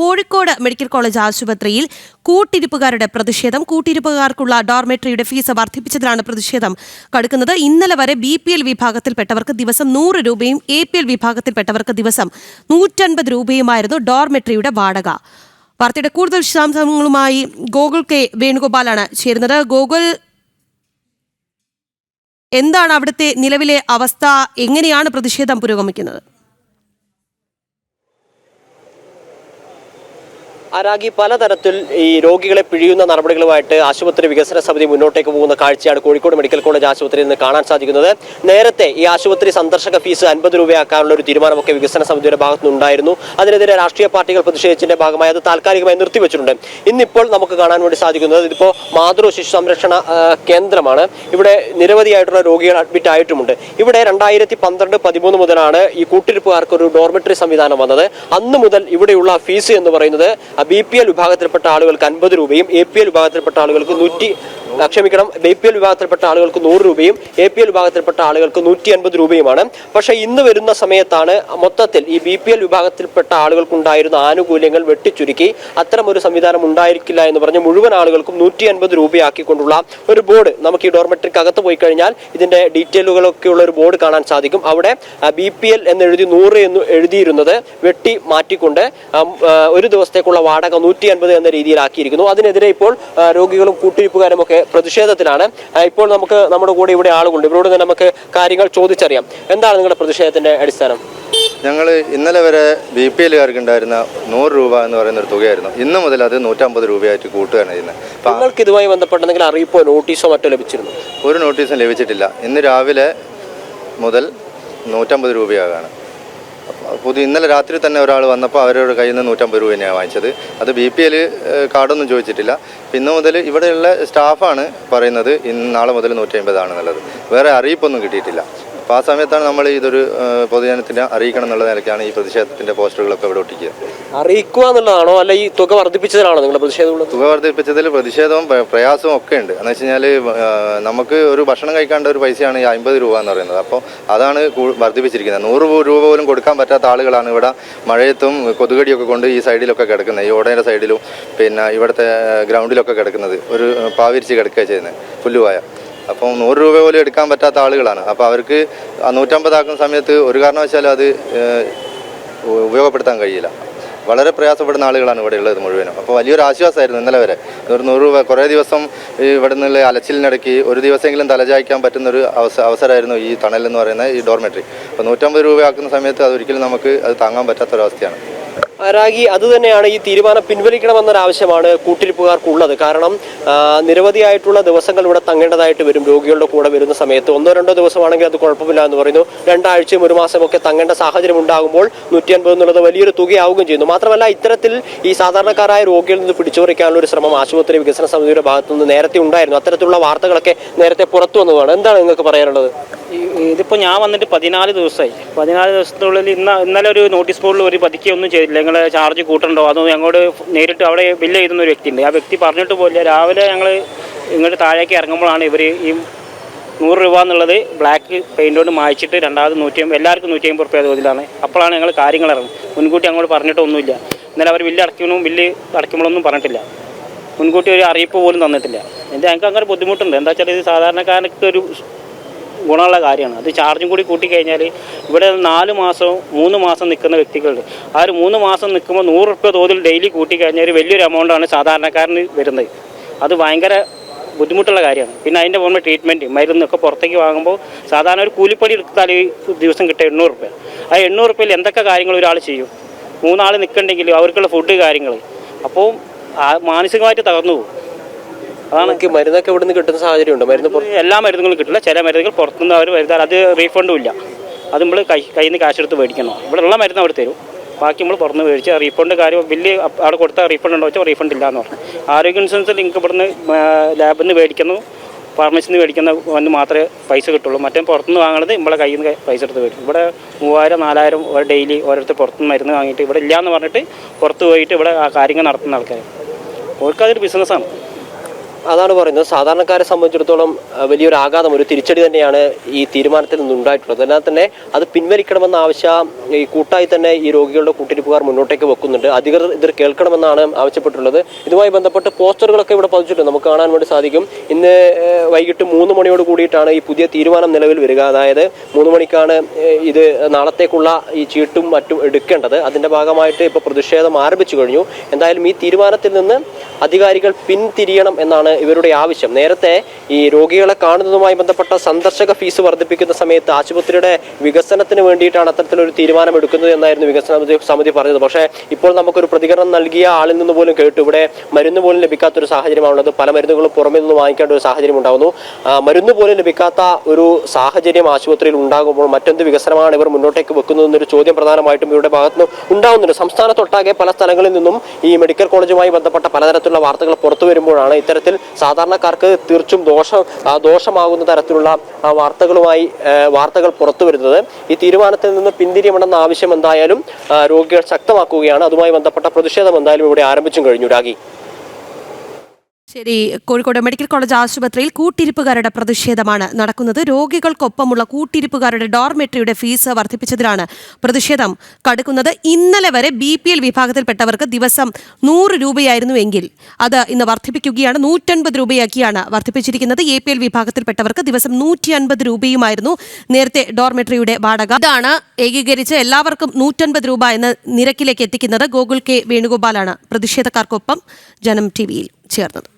Kozhikode medical college ആശുപത്രിയിൽ കൂട്ടിരിപ്പുകാരുടെ പ്രതിഷേധം. കൂട്ടിരിപ്പുകാർക്കുള്ള ഡോർമെട്രിയുടെ fees വർദ്ധിപ്പിച്ചതിലാണ് പ്രതിഷേധം കടുക്കുന്നത്. ഇന്നലെ വരെ ബി പി എൽ വിഭാഗത്തിൽപ്പെട്ടവർക്ക് ദിവസം നൂറ് രൂപയും എ പി എൽ വിഭാഗത്തിൽപ്പെട്ടവർക്ക് ദിവസം നൂറ്റൻപത് രൂപയുമായിരുന്നു ഡോർമെട്രിയുടെ വാടക. വാർത്തയുടെ കൂടുതൽ വിശദാംശങ്ങളുമായി ഗോകുൽ കെ വേണുഗോപാലാണ് ചേരുന്നത്. ഗോകുൽ എന്താണ് അവിടുത്തെ നിലവിലെ അവസ്ഥ? എങ്ങനെയാണ് പ്രതിഷേധം പുരോഗമിക്കുന്നത്? അരാഗി പലതരത്തിൽ ഈ രോഗികളെ പിഴിയുന്ന നടപടികളുമായിട്ട് ആശുപത്രി വികസന സമിതി മുന്നോട്ടേക്ക് പോകുന്ന കാഴ്ചയാണ് കോഴിക്കോട് മെഡിക്കൽ കോളേജ് ആശുപത്രിയിൽ നിന്ന് കാണാൻ സാധിക്കുന്നത്. നേരത്തെ ഈ ആശുപത്രി സന്ദർശക ഫീസ് അൻപത് രൂപയാക്കാനുള്ള ഒരു തീരുമാനമൊക്കെ വികസന സമിതിയുടെ ഭാഗത്തു നിന്നുണ്ടായിരുന്നു അതിനെതിരെ രാഷ്ട്രീയ പാർട്ടികൾ പ്രതിഷേധിച്ചതിന്റെ ഭാഗമായി അത് താൽക്കാലികമായി നിർത്തിവെച്ചിട്ടുണ്ട്. ഇന്നിപ്പോൾ നമുക്ക് കാണാൻ വേണ്ടി സാധിക്കുന്നത് ഇതിപ്പോൾ മാതൃ ശിശു സംരക്ഷണ കേന്ദ്രമാണ്. ഇവിടെ നിരവധിയായിട്ടുള്ള രോഗികൾ അഡ്മിറ്റ് ആയിട്ടുമുണ്ട്. ഇവിടെ രണ്ടായിരത്തി പന്ത്രണ്ട് പതിമൂന്ന് മുതലാണ് ഈ കൂട്ടിരിപ്പുകാർക്ക് ഒരു ഡോർമെറ്ററി സംവിധാനം വന്നത്. അന്ന് മുതൽ ഇവിടെയുള്ള ഫീസ് എന്ന് പറയുന്നത് ബി പി എൽ വിഭാഗത്തിൽപ്പെട്ട ആളുകൾക്ക് അൻപത് രൂപയും എ പി എൽ വിഭാഗത്തിൽപ്പെട്ട ആളുകൾക്ക് നൂറ്റി ക്ഷമിക്കണം ബി പി എൽ വിഭാഗത്തിൽപ്പെട്ട ആളുകൾക്ക് നൂറ് രൂപയും എ പി എൽ വിഭാഗത്തിൽപ്പെട്ട ആളുകൾക്ക് നൂറ്റി അൻപത് രൂപയുമാണ്. പക്ഷേ ഇന്ന് വരുന്ന സമയത്താണ് മൊത്തത്തിൽ ഈ ബി പി എൽ വിഭാഗത്തിൽപ്പെട്ട ആളുകൾക്കുണ്ടായിരുന്ന ആനുകൂല്യങ്ങൾ വെട്ടിച്ചുരുക്കി. ഒരു സംവിധാനം ഉണ്ടായിരിക്കില്ല എന്ന് പറഞ്ഞ് മുഴുവൻ ആളുകൾക്കും നൂറ്റി അൻപത് രൂപയാക്കിക്കൊണ്ടുള്ള ഒരു ബോർഡ് നമുക്ക് ഈ ഡോർമെട്രിക്ക് അകത്ത് പോയി കഴിഞ്ഞാൽ ഇതിന്റെ ഡീറ്റെയിലുകളൊക്കെ ഉള്ള ഒരു ബോർഡ് കാണാൻ സാധിക്കും. അവിടെ ബി പി എൽ എന്ന് എഴുതി നൂറ് എന്ന് എഴുതിയിരുന്നത് വെട്ടി മാറ്റിക്കൊണ്ട് ഒരു ദിവസത്തേക്കുള്ള വാടക നൂറ്റി അൻപത് എന്ന രീതിയിലാക്കിയിരിക്കുന്നു. അതിനെതിരെ ഇപ്പോൾ രോഗികളും കൂട്ടിരിപ്പുകാരും ഒക്കെ പ്രതിഷേധത്തിലാണ് ഇപ്പോൾ നമുക്ക് നമ്മുടെ കൂടെ ഇവിടെ ആളുകളുണ്ട്. ഇവരോട് തന്നെ നമുക്ക് കാര്യങ്ങൾ ചോദിച്ചറിയാം. എന്താണ് നിങ്ങളുടെ പ്രതിഷേധത്തിന്റെ അടിസ്ഥാനം? ഞങ്ങൾ ഇന്നലെ വരെ ബി പി എല്ലുകാർക്ക് ഉണ്ടായിരുന്ന നൂറ് രൂപ എന്ന് പറയുന്ന ഒരു തുകയായിരുന്നു. ഇന്ന് മുതൽ അത് നൂറ്റമ്പത് രൂപയായിട്ട് കൂട്ടുകയാണ് ചെയ്യുന്നത്. നിങ്ങൾക്ക് ഇതുമായി ബന്ധപ്പെട്ട എന്തെങ്കിലും അറിയിപ്പോ നോട്ടീസോ മറ്റോ ലഭിച്ചിരുന്നു? ഒരു നോട്ടീസും ലഭിച്ചിട്ടില്ല. ഇന്ന് രാവിലെ മുതൽ നൂറ്റമ്പത് രൂപയാകാണ്. പുതിയ ഇന്നലെ രാത്രി തന്നെ ഒരാൾ വന്നപ്പോൾ അവരുടെ കയ്യിൽ നിന്ന് നൂറ്റമ്പത് രൂപ തന്നെയാണ് വാങ്ങിച്ചത്. അത് ബി പി എൽ കാർഡൊന്നും ചോദിച്ചിട്ടില്ല. ഇന്ന് മുതൽ ഇവിടെയുള്ള സ്റ്റാഫാണ് പറയുന്നത് ഇന്ന് നാളെ മുതൽ നൂറ്റി അമ്പതാണെന്നുള്ളത് വേറെ അറിയിപ്പൊന്നും കിട്ടിയിട്ടില്ല. അപ്പോൾ ആ സമയത്താണ് നമ്മൾ ഇതൊരു പൊതുജനത്തിന് അറിയിക്കണം എന്നുള്ള നിലയ്ക്കാണ് ഈ പ്രതിഷേധത്തിന്റെ പോസ്റ്ററുകളൊക്കെ ഇവിടെ ഒട്ടിക്കുക. അറിയിക്കുക എന്നുള്ളതാണോ? അല്ല ഈ തുക വർദ്ധിപ്പിച്ചതിനാണോ നിങ്ങളുടെ പ്രതിഷേധം തുക വർദ്ധിപ്പിച്ചതിൽ പ്രതിഷേധവും പ്രയാസവും ഒക്കെ ഉണ്ട്. എന്ന് വെച്ച് കഴിഞ്ഞാൽ നമുക്ക് ഒരു ഭക്ഷണം കഴിക്കേണ്ട ഒരു പൈസയാണ് ഈ അമ്പത് രൂപ എന്ന് പറയുന്നത്. അപ്പോൾ അതാണ് വർദ്ധിപ്പിച്ചിരിക്കുന്നത്. നൂറ് രൂപ പോലും കൊടുക്കാൻ പറ്റാത്ത ആളുകളാണ് ഇവിടെ മഴയത്തും കൊതുകടിയൊക്കെ കൊണ്ട് ഈ സൈഡിലൊക്കെ കിടക്കുന്നത്. ഈ ഓടേന്റെ സൈഡിലും പിന്നെ ഇവിടുത്തെ ഗ്രൗണ്ടിലൊക്കെ കിടക്കുന്നത്. ഒരു പാവിരിച്ച് കിടക്കുക ചെയ്യുന്നത്. പുല്ലുവായ. അപ്പം നൂറ് രൂപ പോലും എടുക്കാൻ പറ്റാത്ത ആളുകളാണ്. അപ്പോൾ അവർക്ക് നൂറ്റമ്പതാക്കുന്ന സമയത്ത് ഒരു കാരണവശാലും അത് ഉപയോഗപ്പെടുത്താൻ കഴിയില്ല. വളരെ പ്രയാസപ്പെടുന്ന ആളുകളാണ് ഇവിടെ ഉള്ളത് മുഴുവനും. അപ്പോൾ വലിയൊരു ആശ്വാസമായിരുന്നു ഇന്നലെ വരെ. ഒരു നൂറ് രൂപ കുറേ ദിവസം ഇവിടെ നിന്നുള്ള അലച്ചിലിനിടയ്ക്ക് ഒരു ദിവസമെങ്കിലും തലചായ്ക്കാൻ പറ്റുന്നൊരു അവസ അവസരമായിരുന്നു ഈ തണൽ എന്ന് പറയുന്ന ഈ ഡോർമെട്രി. അപ്പോൾ നൂറ്റമ്പത് രൂപയാക്കുന്ന സമയത്ത് അതൊരിക്കലും നമുക്ക് അത് താങ്ങാൻ പറ്റാത്തൊരവസ്ഥയാണ്. രാഗി അതുതന്നെയാണ് ഈ തീരുമാനം പിൻവലിക്കണമെന്നൊരാവശ്യമാണ് കൂട്ടിരിപ്പുകാർക്കുള്ളത്. കാരണം നിരവധിയായിട്ടുള്ള ദിവസങ്ങൾ ഇവിടെ തങ്ങേണ്ടതായിട്ട് വരും. രോഗികളുടെ കൂടെ വരുന്ന സമയത്ത് ഒന്നോ രണ്ടോ ദിവസമാണെങ്കിൽ അത് കുഴപ്പമില്ല എന്ന് പറയുന്നു. രണ്ടാഴ്ചയും ഒരു മാസമൊക്കെ തങ്ങേണ്ട സാഹചര്യം ഉണ്ടാകുമ്പോൾ നൂറ്റി അൻപത് എന്നുള്ളത് വലിയൊരു തുകയാവുകയും ചെയ്യുന്നു. മാത്രമല്ല ഇത്തരത്തിൽ ഈ സാധാരണക്കാരായ രോഗികളിൽ നിന്ന് പിടിച്ചുപറിക്കാനുള്ള ഒരു ശ്രമം ആശുപത്രി വികസന സമിതിയുടെ ഭാഗത്തുനിന്ന് നേരത്തെ ഉണ്ടായിരുന്നു. അത്തരത്തിലുള്ള വാർത്തകളൊക്കെ നേരത്തെ പുറത്തു വന്നതാണ്. എന്താണ് നിങ്ങൾക്ക് പറയാനുള്ളത്? ഇതിപ്പോൾ ഞാൻ വന്നിട്ട് പതിനാല് ദിവസമായി പതിനാല് ദിവസത്തിനുള്ളിൽ ഇന്ന ഇന്നലെ ഒരു നോട്ടീസ് ബോർഡിൽ ഒരു പതുക്കെ ഒന്നും ചെയ്തില്ല. ഞങ്ങൾ ചാർജ് കൂട്ടണ്ടോ? അതോ ഞങ്ങളോട് നേരിട്ട് അവിടെ ബില്ല് ചെയ്തുന്ന ഒരു വ്യക്തിയുണ്ട്. ആ വ്യക്തി പറഞ്ഞിട്ട് പോലില്ല രാവിലെ ഞങ്ങൾ ഇങ്ങോട്ട് താഴേക്ക് ഇറങ്ങുമ്പോഴാണ് ഇവർ ഈ നൂറ് രൂപ എന്നുള്ളത് ബ്ലാക്ക് പെയിന്റ് കൊണ്ട് മായ്ച്ചിട്ട് രണ്ടാമത് നൂറ്റി എല്ലാവർക്കും നൂറ്റി അമ്പത് റുപ്യ തോതിലാണ്. അപ്പോഴാണ് ഞങ്ങൾ കാര്യങ്ങൾ ഇറങ്ങും മുൻകൂട്ടി അങ്ങോട്ട് പറഞ്ഞിട്ടൊന്നുമില്ല ഇന്നലെ അവർ ബില്ല് അടയ്ക്കணும் ബില്ല് അടയ്ക്കുമ്പോഴൊന്നും പറഞ്ഞിട്ടില്ല. മുൻകൂട്ടി ഒരു അറിയിപ്പ് പോലും തന്നിട്ടില്ല. എന്റെ ഞങ്ങൾക്ക് അങ്ങനെ ബുദ്ധിമുട്ടുണ്ട്. എന്താ വെച്ചാൽ ഇത് സാധാരണക്കാർക്ക് ഒരു ഗുണമുള്ള കാര്യമാണ്. അത് ചാർജും കൂടി കൂട്ടിക്കഴിഞ്ഞാൽ ഇവിടെ നാല് മാസവും മൂന്ന് മാസം നിൽക്കുന്ന വ്യക്തികളുണ്ട്. ആ ഒരു മൂന്ന് മാസം നിൽക്കുമ്പോൾ നൂറ് റുപ്യ തോതിൽ ഡെയിലി കൂട്ടിക്കഴിഞ്ഞാൽ ഒരു വലിയൊരു എമൗണ്ടാണ് സാധാരണക്കാരന് വരുന്നത്. അത് ഭയങ്കര ബുദ്ധിമുട്ടുള്ള കാര്യമാണ്. പിന്നെ അതിന്റെ പുറമെ ട്രീറ്റ്മെന്റ് മരുന്നൊക്കെ പുറത്തേക്ക് വാങ്ങുമ്പോൾ സാധാരണ ഒരു കൂലിപ്പടി എടുത്താൽ ഈ ദിവസം കിട്ടുക എണ്ണൂറ് റുപ്യ ആ എണ്ണൂറ് റുപ്യയിൽ എന്തൊക്കെ കാര്യങ്ങൾ ഒരാൾ ചെയ്യും? മൂന്നാൾ നിൽക്കണ്ടെങ്കിൽ അവർക്കുള്ള ഫുഡ് കാര്യങ്ങൾ അപ്പോൾ മാനസികമായിട്ട് തകർന്നു പോകും. അതാണ് മരുന്നൊക്കെ ഇവിടെ നിന്ന് കിട്ടുന്ന സാഹചര്യം ഉണ്ട് മരുന്ന് എല്ലാ മരുന്നുകളും കിട്ടില്ല. ചില മരുന്നുകൾ പുറത്തുനിന്ന് അവർ വരുത്താൽ അത് റീഫണ്ടും ഇല്ല. അത് നമ്മൾ കൈ കയ്യിൽ നിന്ന് കാശ് എടുത്ത് മേടിക്കണം. ഇവിടെ ഉള്ള മരുന്ന് അവർ തരും. ബാക്കി നമ്മൾ പുറത്ത് മേടിച്ച് റീഫണ്ട് കാര്യം ബില്ല് അവിടെ കൊടുത്താൽ റീഫണ്ട് ഉണ്ടോ വെച്ചാൽ റീഫണ്ട് ഇല്ല എന്ന് പറഞ്ഞു. ആരോഗ്യ ഇൻഷുറൻസിൽ നിങ്ങൾക്ക് ഇവിടുന്ന് ലാബിൽ നിന്ന് മേടിക്കുന്നു. ഫാർമസിയിൽ നിന്ന് മേടിക്കുന്ന വന്ന് മാത്രമേ പൈസ കിട്ടുള്ളൂ. മറ്റേ പുറത്തുനിന്ന് വാങ്ങുന്നത് നമ്മളെ കയ്യിൽ നിന്ന് പൈസ എടുത്ത് മേടിക്കും. ഇവിടെ മൂവായിരം നാലായിരം ഡെയിലി ഓരോരുത്തർ പുറത്തുനിന്ന് മരുന്ന് വാങ്ങിയിട്ട് ഇവിടെ ഇല്ലയെന്ന് പറഞ്ഞിട്ട് പുറത്ത് പോയിട്ട് ഇവിടെ ആ കാര്യങ്ങൾ നടത്തുന്ന ആൾക്കാർ അവർക്കതൊരു ബിസിനസ്സാണ് അതാണ് പറയുന്നത്. സാധാരണക്കാരെ സംബന്ധിച്ചിടത്തോളം വലിയൊരു ആഘാതം ഒരു തിരിച്ചടി തന്നെയാണ് ഈ തീരുമാനത്തിൽ നിന്നുണ്ടായിട്ടുള്ളത് അതിനാൽ തന്നെ അത് പിൻവലിക്കണമെന്ന ആവശ്യം ഈ കൂട്ടായി തന്നെ ഈ രോഗികളുടെ കൂട്ടിരിപ്പുകാർ മുന്നോട്ടേക്ക് വെക്കുന്നുണ്ട്. അധികൃതർ ഇത് കേൾക്കണമെന്നാണ് ആവശ്യപ്പെട്ടുള്ളത് ഇതുമായി ബന്ധപ്പെട്ട് പോസ്റ്ററുകളൊക്കെ ഇവിടെ പതിച്ചിട്ടുണ്ട്. നമുക്ക് കാണാൻ വേണ്ടി സാധിക്കും. ഇന്ന് വൈകിട്ട് മൂന്ന് മണിയോട് കൂടിയിട്ടാണ് ഈ പുതിയ തീരുമാനം നിലവിൽ വരിക. അതായത് മൂന്ന് മണിക്കാണ് ഇത് നാളത്തേക്കുള്ള ഈ ചീട്ടും മറ്റും എടുക്കേണ്ടത്. അതിന്റെ ഭാഗമായിട്ട് ഇപ്പോൾ പ്രതിഷേധം ആരംഭിച്ചു കഴിഞ്ഞു. എന്തായാലും ഈ തീരുമാനത്തിൽ നിന്ന് അധികാരികൾ പിന്തിരിയണം എന്നാണ് ഇവരുടെ ആവശ്യം. നേരത്തെ ഈ രോഗികളെ കാണുന്നതുമായി ബന്ധപ്പെട്ട സന്ദർശക ഫീസ് വർദ്ധിപ്പിക്കുന്ന സമയത്ത് ആശുപത്രിയുടെ വികസനത്തിന് വേണ്ടിയിട്ടാണ് അത്തരത്തിലൊരു തീരുമാനം എടുക്കുന്നത് എന്നായിരുന്നു വികസന സമിതി- പറഞ്ഞത്. പക്ഷേ ഇപ്പോൾ നമുക്കൊരു പ്രതികരണം നൽകിയ ആളിൽ നിന്ന് പോലും കേട്ടു. ഇവിടെ മരുന്ന് പോലും ലഭിക്കാത്ത ഒരു സാഹചര്യമാണുള്ളത്. പല മരുന്നുകളും പുറമെ നിന്ന് വാങ്ങിക്കേണ്ട ഒരു സാഹചര്യം ഉണ്ടാകുന്നു മരുന്ന് പോലും ലഭിക്കാത്ത ഒരു സാഹചര്യം ആശുപത്രിയിൽ ഉണ്ടാകുമ്പോൾ മറ്റെന്ത് വികസനമാണ് ഇവർ മുന്നോട്ടേക്ക് വെക്കുന്നതെന്നൊരു ചോദ്യം പ്രധാനമായിട്ടും ഇവരുടെ ഭാഗത്ത് നിന്ന് ഉണ്ടാകുന്നുണ്ട് സംസ്ഥാനത്തൊട്ടാകെ പല സ്ഥലങ്ങളിൽ നിന്നും ഈ മെഡിക്കൽ കോളേജുമായി ബന്ധപ്പെട്ട പലതരത്തിലുള്ള വാർത്തകൾ പുറത്തു വരുമ്പോഴാണ് ഇത്തരത്തിൽ സാധാരണക്കാർക്ക് തീർച്ചും ദോഷം ദോഷമാകുന്ന തരത്തിലുള്ള വാർത്തകളുമായി വാർത്തകൾ പുറത്തു വരുന്നത്. ഈ തീരുമാനത്തിൽ നിന്ന് പിന്തിരിയണമെന്ന ആവശ്യം എന്തായാലും രോഗികൾ ശക്തമാക്കുകയാണ്. അതുമായി ബന്ധപ്പെട്ട പ്രതിഷേധം എന്തായാലും ഇവിടെ ആരംഭിച്ചും കഴിഞ്ഞു. രാഗി. ശരി കോഴിക്കോട് മെഡിക്കൽ കോളേജ് ആശുപത്രിയിൽ കൂട്ടിരിപ്പുകാരുടെ പ്രതിഷേധമാണ് നടക്കുന്നത്. രോഗികൾക്കൊപ്പമുള്ള കൂട്ടിരിപ്പുകാരുടെ ഡോർമെട്രിയുടെ ഫീസ് വർദ്ധിപ്പിച്ചതിലാണ് പ്രതിഷേധം. കടുക്കുന്നത് ഇന്നലെ വരെ ബി പി എൽ വിഭാഗത്തിൽപ്പെട്ടവർക്ക് ദിവസം നൂറ് രൂപയായിരുന്നുവെങ്കിൽ അത് ഇന്ന് വർദ്ധിപ്പിക്കുകയാണ്. നൂറ്റൻപത് രൂപയാക്കിയാണ് വർദ്ധിപ്പിച്ചിരിക്കുന്നത്. എ പി എൽ വിഭാഗത്തിൽപ്പെട്ടവർക്ക് ദിവസം നൂറ്റി അൻപത് രൂപയുമായിരുന്നു നേരത്തെ ഡോർമെട്രിയുടെ വാടക. ഇതാണ് ഏകീകരിച്ച് എല്ലാവർക്കും നൂറ്റൻപത് രൂപ എന്ന നിരക്കിലേക്ക് എത്തിക്കുന്നത് ഗോകുൽ കെ വേണുഗോപാലാണ്. പ്രതിഷേധക്കാർക്കൊപ്പം ജനം ടി വിയിൽ ചേർന്നത്.